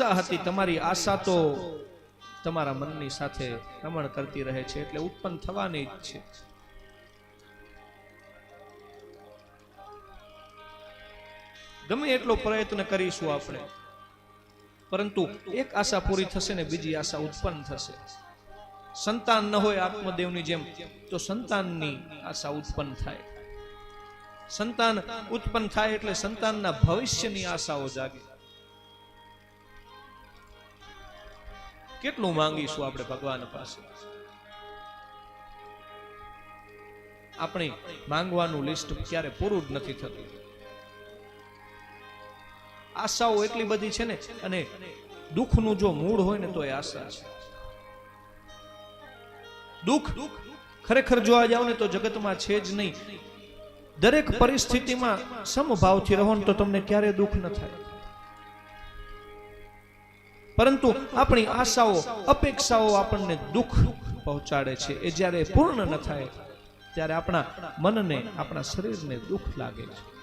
આશા હતી, તમારી આશા તો તમારા મનની સાથે રમણ કરતી રહે છે એટલે ઉત્પન્ન થવાની જ છે. ગમે એટલો પ્રયત્ન કરીશું આપણે, પરંતુ એક આશા પૂરી થશે ને બીજી આશા ઉત્પન્ન થશે. સંતાન ન હોય આત્મદેવની જેમ, તો સંતાનની આશા ઉત્પન્ન થાય. સંતાન ઉત્પન્ન થાય એટલે સંતાનના ભવિષ્યની આશાઓ જાગે. કેટલું માંગીશું આપણે ભગવાન પાસે? આપણે માંગવાનું લિસ્ટ ક્યારે પૂરું જ નથી થતું. આશાઓ એટલી બધી છે ને, અને દુઃખનું જો મૂળ હોય ને તો એ આશા છે. દુઃખ ખરેખર જોવા જાવ ને તો જગતમાં છે જ નહીં. દરેક પરિસ્થિતિમાં સમભાવથી રહો ને તો તમને ક્યારે દુઃખ ન થાય. પરંતુ આપણી આશાઓ, અપેક્ષાઓ આપણને દુઃખ પહોંચાડે છે. એ જ્યારે પૂર્ણ ન થાય, ત્યારે આપણા મનને, આપણા શરીરને દુઃખ લાગે છે.